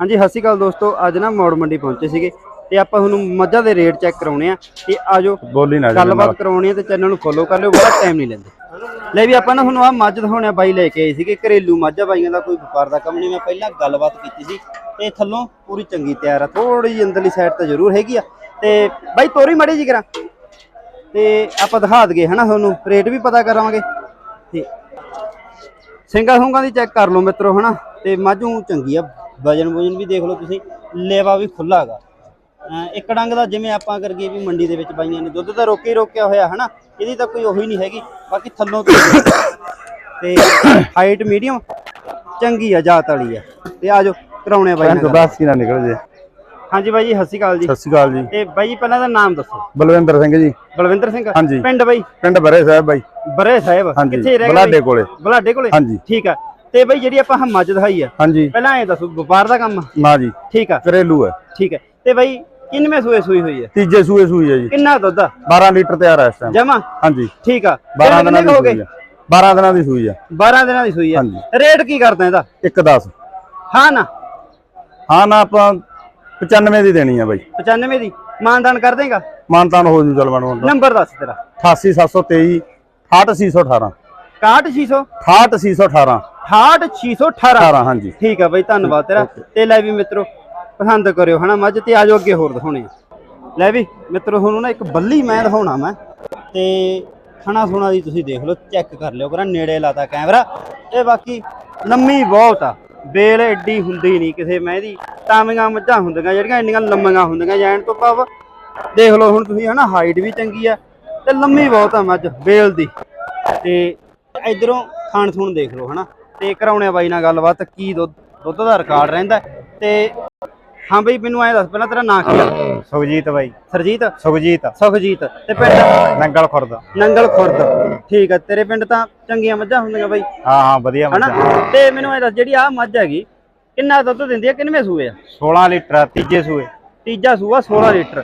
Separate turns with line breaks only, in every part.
ਹਾਂਜੀ ਸਤਿ ਸ਼੍ਰੀ ਅਕਾਲ ਦੋਸਤੋ। ਅੱਜ ਨਾ ਮੌੜ ਮੰਡੀ ਪਹੁੰਚੇ ਸੀਗੇ ਤੇ ਆਪਾਂ ਤੁਹਾਨੂੰ ਮੱਝਾਂ ਦੇ ਰੇਟ ਚੈੱਕ ਕਰਾਉਣੇ ਆ। ਤੇ ਆਜੋ
ਬੋਲੀ ਨਾ
ਗੱਲਬਾਤ ਕਰਾਉਣੀ ਆ ਤੇ ਚੈਨਲ ਨੂੰ ਫੋਲੋ ਕਰ ਲਿਓ ਬੜਾ ਟਾਈਮ ਨਹੀਂ ਲੈਂਦੇ। ਲੈ ਵੀ ਆਪਾਂ ਨਾ ਤੁਹਾਨੂੰ ਆ ਮੱਝ ਦਿਖਾਉਣੇ ਆ ਬਾਈ ਲੈ ਕੇ ਆਏ ਸੀਗੇ ਘਰੇਲੂ ਮੱਝ ਬਾਈਆਂ ਦਾ ਕੋਈ ਵਪਾਰ ਦਾ ਕੰਮ ਨਹੀਂ ਮੈਂ ਪਹਿਲਾਂ ਗੱਲਬਾਤ ਕੀਤੀ ਸੀ। ਤੇ ਥੱਲੋਂ ਪੂਰੀ ਚੰਗੀ ਤਿਆਰ ਆ ਥੋੜੀ ਜਿਹੀ ਅੰਦਰਲੀ ਸਾਈਡ ਤੇ ਜ਼ਰੂਰ ਹੈਗੀ ਆ। ਤੇ ਬਾਈ ਤੋਰੀ ਮੜੀ ਜੀ ਕਰਾਂ। ਤੇ ਆਪਾਂ ਦਿਖਾ ਦਈਏ ਹਨਾ ਤੁਹਾਨੂੰ ਰੇਟ ਵੀ ਪਤਾ ਕਰਾਂਗੇ। ਤੇ ਸਿੰਘਾਂ ਸੁੰਗਾਂ ਦੀ ਚੈੱਕ ਕਰ ਲਓ ਮਿੱਤਰੋ ਹਨਾ। ਤੇ ਮਾਝੂ ਚੰਗੀ ਆ। ਵਜਨ ਵਜਨ ਵੀ ਦੇਖ ਲਓ ਤੁਸੀਂ ਲੇਵਾ ਵੀ ਖੁੱਲਾ ਹੈਗਾ। ਇੱਕ ਡੰਗ ਦਾ ਜਿਵੇਂ ਆਪਾਂ ਕਰਗੇ ਵੀ ਮੰਡੀ ਦੇ ਵਿੱਚ ਬਾਈਆਂ ਨੇ ਦੁੱਧ ਤਾਂ ਰੋਕੇ ਰੋਕਿਆ ਹੋਇਆ ਹਨਾ? ਇਹਦੀ ਤਾਂ ਕੋਈ ਉਹੀ ਨਹੀਂ ਹੈਗੀ ਬਾਕੀ ਥੱਲੋਂ ਤੋਂ ਹਾਈਟ ਮੀਡੀਅਮ ਚੰਗੀ ਆ ਜਾਤ ਵਾਲੀ ਆ। ਤੇ ਆਜੋ ਕਰਾਉਣੇ ਆ ਬਾਈ ਨਾਲ।
ਬਸ ਹੀ ਨਾ ਨਿਕਲ ਜੇ।
ਹਾਂਜੀ ਬਾਈ ਜੀ ਸਤਿ ਸ਼੍ਰੀ ਅਕਾਲ ਜੀ।
ਸਤਿ ਸ਼੍ਰੀ ਅਕਾਲ ਜੀ।
ਤੇ ਬਾਈ ਜੀ ਪਹਿਲਾਂ ਦਾ ਨਾਮ ਦੱਸੋ।
ਬਲਵਿੰਦਰ ਸਿੰਘ ਜੀ।
ਬਲਵਿੰਦਰ ਸਿੰਘ?
ਹਾਂਜੀ।
ਪਿੰਡ ਬਾਈ?
ਪਿੰਡ ਬਰੇ ਸਾਹਿਬ ਬਾਈ।
ਬਰੇ ਸਾਹਿਬ। ਕਿੱਥੇ ਰਹਿ
ਬਲਾਡੇ ਕੋਲੇ।
ਬਲਾਡੇ ਕੋਲੇ?
ਹਾਂਜੀ।
ਠੀਕ ਆ। ਤੇ ਬਾਈ ਜਿਹੜੀ ਆਪਾਂ ਮੱਝ ਦਿਖਾਈ ਆ
ਹਾਂਜੀ।
ਪਹਿਲਾਂ ਇਹ ਦੱਸੋ ਵਪਾਰ ਦਾ ਕੰਮ? ਆ?
ਨਾ ਜੀ
ਠੀਕ ਆ।
ਘਰੇਲੂ ਹੈ
ਠੀਕ ਹੈ ਤੇ ਬਾਈ ਕਿੰਨਵੇਂ ਸੂਏ ਸੂਈ ਹੋਈ ਹੈ
ਤੀਜੇ ਸੂਏ ਸੂਈ ਹੈ ਜੀ।
ਕਿੰਨਾ ਦੁੱਧ ਆ?
12 ਲੀਟਰ ਤਿਆਰ ਹੈ ਇਸ ਟਾਈਮ
ਜਮਾ?
ਹਾਂਜੀ।
ਠੀਕ ਆ।
12
ਕਿੰਨੇ
ਦਿਨਾਂ ਦੀ ਸੂਈ ਹੈ 12 ਦਿਨਾਂ ਦੀ ਸੂਈ ਹੈ
12 ਦਿਨਾਂ ਦੀ ਸੂਈ ਆ। ਰੇਟ ਕੀ ਕਰਦਾ ਇਹਦਾ?
1 10
ਹਾਂ ਨਾ?
ਹਾਂ ਨਾ ਆਪਾਂ 95 ਦੀ ਦੇਣੀ ਹੈ ਬਾਈ।
95 ਦੀ। ਮਾਨਦਾਨ ਕਰ ਦੇਗਾ?
ਮਾਨਤਾਨ ਹੋ ਜੂ ਚਲ ਬਣਵਾ
ਨੰਬਰ ਦੱਸ ਤੇਰਾ
88723 68618
61600
68618
68618
18 ਹਾਂਜੀ।
ਠੀਕ ਆ ਬਾਈ ਧੰਨਵਾਦ ਤੇਰਾ। ਤੇ ਲੈ ਵੀ ਮਿੱਤਰੋ ਪਸੰਦ ਕਰਿਓ ਹਨਾ ਮੱਝ? ਤੇ ਆਜੋ ਅੱਗੇ ਹੋਰ ਦਿਖਾਉਣੇ ਲੈ ਵੀ ਮਿੱਤਰੋ ਤੁਹਾਨੂੰ ਨਾ ਇੱਕ ਬੱਲੀ ਮੈਂ ਦਿਖਾਉਣਾ ਮੈਂ। ਤੇ ਖਾਣਾ ਸੁਣਾ ਦੀ ਤੁਸੀਂ ਦੇਖ ਲਓ ਚੈੱਕ ਕਰ ਲਿਓ ਕਰਾਂ ਨੇੜੇ ਲਾਤਾ ਕੈਮਰਾ। ਤੇ ਬਾਕੀ ਲੰਮੀ ਬਹੁਤ ਆ। ਬੇਲ ਐਡੀ ਹੁੰਦੀ ਨਹੀਂ ਕਿਸੇ ਮੈਂ ਦੀ ਟਾਮੀਆਂ ਮੱਝਾਂ ਹੁੰਦੀਆਂ ਜਿਹੜੀਆਂ ਇੰਨੀਆਂ ਲੰਮੀਆਂ ਹੁੰਦੀਆਂ ਜਾਣ ਤੋਂ ਭਾਵ ਦੇਖ ਲਓ ਹੁਣ ਤੁਸੀਂ ਹਨਾ ਹਾਈਟ ਵੀ ਚੰਗੀ ਆ ਤੇ ਲੰਮੀ ਬਹੁਤ ਆ ਮੱਝ ਬੇਲ ਦੀ। ਤੇ ਇਧਰੋਂ ਖਾਣ ਥੂਣ ਦੇਖ ਲਓ ਹਨਾ। ਤੇ ਕਰਾਉਣੇ ਆ ਬਾਈ ਨਾਲ ਗੱਲਬਾਤ ਕੀ ਦੁੱਧ ਦੁੱਧ ਦਾ ਰਿਕਾਰਡ ਰਹਿੰਦਾ ਤੇ ਹਾਂ ਬਈ ਮੈਨੂੰ ਐਂ ਦੱਸ ਪਹਿਲਾਂ ਤੇਰਾ ਨਾਂ ਕੀ ਆ?
ਸੁਖਜੀਤ ਬਾਈ।
ਸਰਜੀਤ?
ਸੁਖਜੀਤ।
ਸੁਖਜੀਤ ਤੇ ਪਿੰਡ?
ਨੰਗਲ ਖੁਰਦ।
ਨੰਗਲ ਖੁਰਦ। ਠੀਕ ਆ ਤੇਰੇ ਪਿੰਡ ਤਾਂ ਚੰਗੀਆਂ ਮੱਝਾਂ ਹੁੰਦੀਆਂ ਬਾਈ।
ਹਾਂ ਹਾਂ ਵਧੀਆ
ਹਨਾ? ਤੇ ਮੈਨੂੰ ਐਂ ਦੱਸ ਜਿਹੜੀ ਆ ਮੱਝ ਹੈਗੀ ਕਿੰਨਾ ਦੁੱਧ ਦਿੰਦੀ ਆ ਕਿੰਨਵੇਂ ਸੂਏ ਆ?
16 ਲੀਟਰ ਤੀਜੇ ਸੂਏ।
ਤੀਜਾ ਸੂਆ 16 ਲੀਟਰ।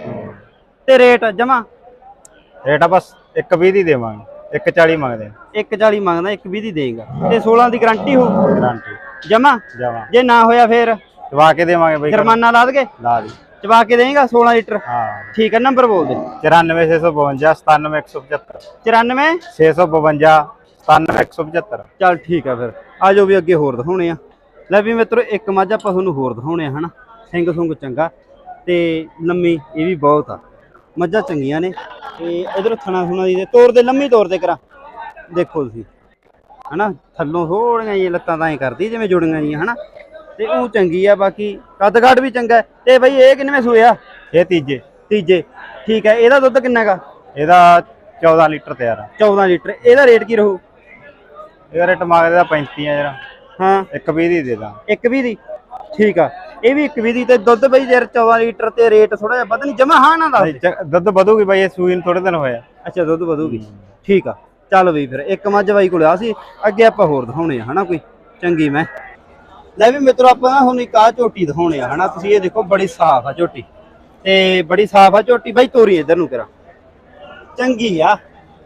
ਤੇ ਰੇਟ ਜਮਾ?
ਰੇਟ ਆ ਬਸ 120 ਦੀ ਦੇਵਾਂਗੇ। 140 ਮੰਗਦੇ ਆ।
140 ਮੰਗਦਾ 120 ਦੀ ਦੇਗਾ। ਤੇ 16 ਦੀ ਗਾਰੰਟੀ ਹੋ
ਗਾਰੰਟੀ
ਜਮਾ?
ਜਾਵਾਂ
ਜੇ ਨਾ ਹੋਇਆ ਫੇਰ?
ਦਵਾ ਕੇ ਦੇਵਾਂਗੇ ਬਾਈ।
ਜੁਰਮਾਨਾ ਲਾ ਦਗੇ?
ਲਾ ਦੀ।
ਚਬਾ ਕੇ ਦੇਗਾ 16 ਲੀਟਰ?
ਹਾਂ।
ਠੀਕ ਹੈ ਨੰਬਰ ਬੋਲ ਦੇ।
94652 97175
94
652 97175
ਚੱਲ ਠੀਕ ਆ ਫਿਰ। ਆ ਜਾਓ ਵੀ ਅੱਗੇ ਹੋਰ ਦਿਖਾਉਣੇ ਆ। ਲੈ ਵੀ ਮਿੱਤਰੋ ਇੱਕ ਮੱਝ ਆਪਾਂ ਤੁਹਾਨੂੰ ਹੋਰ ਦਿਖਾਉਣੇ ਆ ਹਨਾ? ਸਿੰਘ ਸੁੰਗ ਚੰਗਾ। ਤੇ ਲੰਮੀ ਇਹ ਵੀ ਬਹੁਤ ਆ। ਮੱਝਾਂ ਚੰਗੀਆਂ ਨੇ। ਤੇ ਇਧਰ ਥਣਾ ਥੁਣਾ ਦੀ ਤੋਰ ਦੇ ਲੰਮੀ ਤੋਰ ਦੇ ਕਰਾ। ਦੇਖੋ ਤੁਸੀਂ ਹਨਾ? ਥੱਲੋਂ ਥੋੜੀਆਂ ਜਿਹੀਆਂ ਲੱਤਾਂ ਤਾਂ ਐ ਕਰਦੀ ਜਿਵੇਂ ਜੁੜੀਆਂ ਜੀਆਂ ਹਨਾ? ਤੇ ਉਹ ਚੰਗੀ ਆ ਬਾਕੀ ਕੱਦ ਕਾਠ ਵੀ ਚੰਗਾ। ਤੇ ਬਈ ਇਹ ਕਿੰਨਵੇਂ ਸੂਏ ਆ
ਇਹ ਤੀਜੇ।
ਤੀਜੇ। ਠੀਕ ਹੈ ਇਹਦਾ ਦੁੱਧ ਕਿੰਨਾ ਗਾ
ਇਹਦਾ 14 ਲੀਟਰ ਤਿਆਰ ਆ।
14 ਲੀਟਰ। ਇਹਦਾ ਰੇਟ ਕੀ ਰਹੂ?
ਇਹਦਾ ਰੇਟ ਮੰਗਦੇ ਦਾ 35 ਆ ਜਰਾ
ਹਾਂ
120 ਦੀ ਦੇ ਦਾਂ।
ਇੱਕ ਵੀ ਦੀ। ਠੀਕ ਆ। ਇਹ ਵੀ ਇੱਕ ਵੀ ਦੀ ਤੇ ਦੁੱਧ ਬਈ ਯਾਰ 14 ਲੀਟਰ ਤੇ ਰੇਟ ਥੋੜਾ ਜਿਹਾ ਵੱਧ ਨਹੀਂ ਜਮਾ ਹਾਂ ਨਾ ਦੱਸ ਦੇ।
ਦੁੱਧ ਵਧੂਗੀ ਬਾਈ ਇਹ ਸੂਈ ਨੂੰ ਥੋੜੇ ਦਿਨ ਹੋਇਆ।
ਅੱਛਾ ਦੁੱਧ ਵਧੂਗੀ। ਠੀਕ ਆ। ਚੱਲ ਬਈ ਫਿਰ ਇੱਕ ਮੱਝ ਬਾਈ ਕੋਲ ਆ ਸੀ ਅੱਗੇ ਆਪਾਂ ਹੋਰ ਦਿਖਾਉਣੇ ਆ ਹਨਾ ਕੋਈ? ਚੰਗੀ ਮੈਂ। ਲੈ ਵੀ ਮਿੱਤਰੋ ਆਪਾਂ ਹੁਣ ਇੱਕ ਆ ਝੋਟੀ ਦਿਖਾਉਣੇ ਆ ਹਨਾ? ਤੁਸੀਂ ਇਹ ਦੇਖੋ ਬੜੀ ਸਾਫ਼ ਆ ਝੋਟੀ। ਤੇ ਬੜੀ ਸਾਫ਼ ਆ ਝੋਟੀ ਬਾਈ ਤੋਰੀ ਇੱਧਰ ਨੂੰ ਕਰਾ। ਚੰਗੀ ਆ।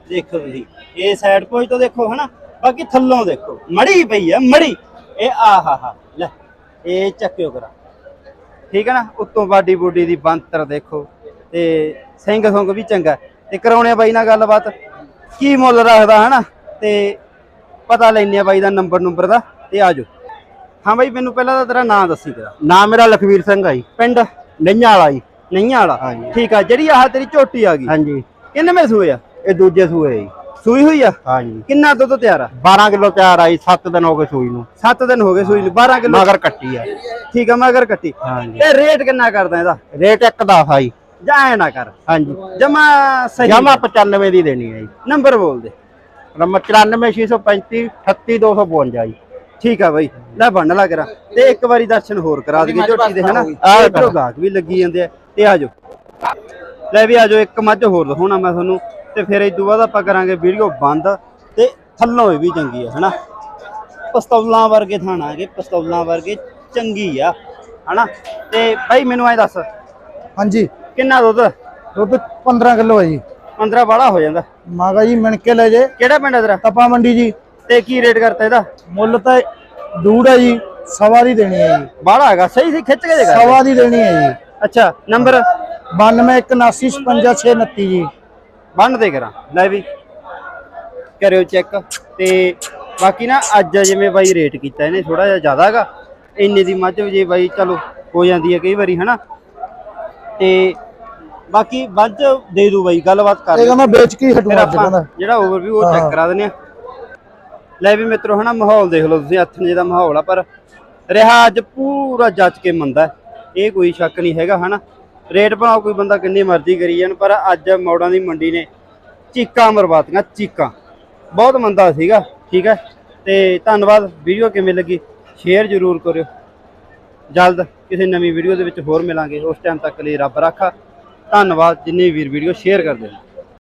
ਦੇਖੋ ਤੁਸੀਂ ਇਹ ਸਾਈਡ ਪੋਜ ਤੋਂ ਦੇਖੋ ਹਨਾ? ਬਾਕੀ ਥੱਲੋਂ ਦੇਖੋ। ਮੜੀ ਪਈ ਆ ਮੜੀ। ਇਹ ਆ ਹਾ ਹਾ ਲੈ ਇਹ ਚੱਕਿਓ ਕਰਾ। ਠੀਕ ਹੈ ਨਾ? ਉੱਤੋਂ ਬਾਡੀ ਬੋਡੀ ਦੀ ਬੰਤਰ ਦੇਖੋ ਤੇ ਸਿੰਘ ਸੰਗ ਵੀ ਚੰਗਾ ਤੇ ਕਰਾਉਣੇ ਆ ਬਾਈ ਨਾਲ ਗੱਲਬਾਤ। ਕੀ ਮੁੱਲ ਰੱਖਦਾ ਹਨਾ? ਤੇ ਪਤਾ ਲੈਣੇ ਆ ਬਾਈ ਦਾ ਨੰਬਰ ਨੰਬਰ ਦਾ ਤੇ ਆਜੋ ਹਾਂ ਬਾਈ ਮੈਨੂੰ ਪਹਿਲਾਂ ਤਾਂ ਤੇਰਾ ਨਾਂ ਦੱਸੀ ਤੇਰਾ
ਨਾਮ ਮੇਰਾ ਲਖਵੀਰ ਸਿੰਘ ਆ ਜੀ।
ਪਿੰਡ?
ਨਈਆਂ ਵਾਲਾ ਜੀ।
ਨਈਆਂ ਵਾਲਾ। ਠੀਕ ਆ ਜਿਹੜੀ ਆਹ ਤੇਰੀ ਝੋਟੀ ਆ ਗਈ।
ਹਾਂਜੀ।
ਕਿੰਨਵੇਂ ਸੂਏ ਆ?
ਇਹ ਦੂਜੇ ਸੂਏ ਜੀ।
ਸੂਈ ਹੋਈ ਆ?
ਹਾਂਜੀ।
ਕਿੰਨਾ ਦੁੱਧ ਤਿਆਰ ਆ?
12 ਕਿਲੋ ਤਿਆਰ ਆਈ 7 ਦਿਨ ਹੋ ਗਏ ਸੂਈ ਨੂੰ।
7 ਦਿਨ ਹੋ ਗਏ ਸੂਈ ਨੂੰ 12 ਕਿਲੋ?
ਮਗਰ ਕੱਟੀ ਆ।
ਠੀਕ ਆ ਮਗਰ ਕੱਟੀ।
ਹਾਂਜੀ।
ਤੇ ਰੇਟ ਕਿੰਨਾ ਕਰਦਾ ਇਹਦਾ?
ਰੇਟ ਇੱਕ ਦਾ ਆਈ
ਜਾਂ। ਐ ਨਾ ਕਰ।
ਹਾਂਜੀ।
ਜਮਾ ਸਹੀ।
ਜਮਾ 95 ਦੀ ਦੇਣੀ ਹੈ ਜੀ।
ਨੰਬਰ ਬੋਲ ਦੇ।
ਨੰਬਰ 94635 38252 ਜੀ।
ਠੀਕ ਆ ਬਾਈ ਲੈ ਬੰਨ ਲਾ ਕਰਾ। ਤੇ ਇੱਕ ਵਾਰੀ ਦਰਸ਼ਨ ਹੋਰ ਕਰਾ ਦਈਏ ਝੋਟੀ ਦੇ ਹਨਾ?
ਆਹ
ਇਧਰੋਂ ਗਾਹਕ ਵੀ ਲੱਗੀ ਜਾਂਦੇ ਆ ਤੇ ਆਜੋ ਲੈ ਵੀ ਆਜੋ ਇੱਕ ਮੱਝ ਹੋਰ ਦਿਖਾਉਣਾ ਮੈਂ ਤੁਹਾਨੂੰ। ਤੇ ਫਿਰ ਇਸ ਤੋਂ ਬਾਅਦ ਆਪਾਂ ਕਰਾਂਗੇ ਵੀਡੀਓ ਬੰਦ ਤੇ ਥੱਲੋਂ ਇਹ ਵੀ ਚੰਗੀ ਆ ਹਨਾ? ਪਸਤੌਲਾਂ ਵਰਗੇ ਥਾਣਾਗੇ ਪਸਤੌਲਾਂ ਵਰਗੇ ਚੰਗੀ ਆ ਹਨਾ? ਤੇ ਬਾਈ ਮੈਨੂੰ ਐ ਦੱਸ
ਹਾਂਜੀ।
ਕਿੰਨਾ ਦੁੱਧ?
ਦੁੱਧ 15 ਕਿਲੋ ਹੈ ਜੀ।
15 ਬਾੜਾ ਹੋ ਜਾਂਦਾ।
ਮਾਗਾ ਜੀ ਮਿਣ ਕੇ ਲੈ ਜੇ।
ਕਿਹੜਾ ਪਿੰਡ ਹੈ ਤੇਰਾ?
ਤਪਾ ਮੰਡੀ ਜੀ।
ਤੇ ਕੀ ਰੇਟ ਕਰਤਾ ਇਹਦਾ?
ਮੁੱਲ ਤਾਂ ਦੂੜ ਹੈ ਜੀ ਸਵਾ ਦੀ ਦੇਣੀ ਹੈ ਜੀ।
ਬਾਹਲਾ ਹੈਗਾ ਸਹੀ ਸਹੀ ਖਿੱਚ ਕੇ ਜਗਾ
ਸਵਾ ਦੀ ਦੇਣੀ ਹੈ ਜੀ।
ਅੱਛਾ ਨੰਬਰ?
9279565629 ਜੀ।
ਬੰਨ ਦੇ ਕਰਾਂ। ਲੈ ਵੀ। ਕਰਿਓ ਚੈੱਕ ਤੇ ਬਾਕੀ ਨਾ ਅੱਜ ਜਿਵੇਂ ਬਾਈ ਰੇਟ ਕੀਤਾ ਇਹਨੇ ਥੋੜਾ ਜਿਹਾ ਜ਼ਿਆਦਾ ਹੈਗਾ। ਇੰਨੇ ਦੀ ਮੱਝ ਜੇ ਬਾਈ ਚਲੋ ਹੋ ਜਾਂਦੀ ਹੈ ਕਈ ਵਾਰੀ ਹਨਾ? ਤੇ ਬਾਕੀ ਮੱਝ ਦੇ ਦੂ ਬਾਈ ਗੱਲਬਾਤ ਕਰ
ਇਹ। ਕਹਿੰਦਾ ਵੇਚ ਕੇ ਹੀ ਹਟੂ
ਫਿਰ
ਅੱਜ
ਆਪਾਂ
ਕਹਿੰਦਾ
ਜਿਹੜਾ ਓਵਰਵਿਊ ਉਹ ਚੈੱਕ ਕਰਾ ਦਿੰਦੇ ਆ ਲੈ ਵੀ ਮਿੱਤਰੋ ਹਨਾ ਮਾਹੌਲ ਦੇਖ ਲਓ ਤੁਸੀਂ ਹੱਥ ਜੇ ਦਾ ਮਾਹੌਲ ਆ ਪਰ ਰਿਹਾ ਅੱਜ ਪੂਰਾ ਜੱਜ ਕੇ ਮੰਦਾ। ਇਹ ਕੋਈ ਸ਼ੱਕ ਨਹੀਂ ਹੈਗਾ ਹਨਾ? ਰੇਟ ਭਾਵੇਂ ਕੋਈ ਬੰਦਾ ਕਿੰਨੀ ਮਰਜ਼ੀ ਕਰੀ ਜਾਣ, ਪਰ ਅੱਜ ਮੌੜਾਂ ਦੀ ਮੰਡੀ ਨੇ ਚੀਕਾਂ ਮਰਵਾਤੀਆਂ, ਚੀਕਾਂ। ਬਹੁਤ ਮੰਦਾ ਸੀਗਾ, ਠੀਕ ਹੈ? ਤੇ ਧੰਨਵਾਦ, ਵੀਡੀਓ ਕਿਵੇਂ ਲੱਗੀ? ਸ਼ੇਅਰ ਜ਼ਰੂਰ ਕਰਿਓ। ਜਲਦ ਕਿਸੇ ਨਵੀਂ ਵੀਡੀਓ ਦੇ ਵਿੱਚ ਹੋਰ ਮਿਲਾਂਗੇ। ਉਸ ਟਾਈਮ ਤੱਕ ਲਈ ਰੱਬ ਰਾਖਾ। ਧੰਨਵਾਦ, ਜਿੰਨੇ ਵੀਰ ਵੀਡੀਓ ਸ਼ੇਅਰ ਕਰਦੇ ਨੇ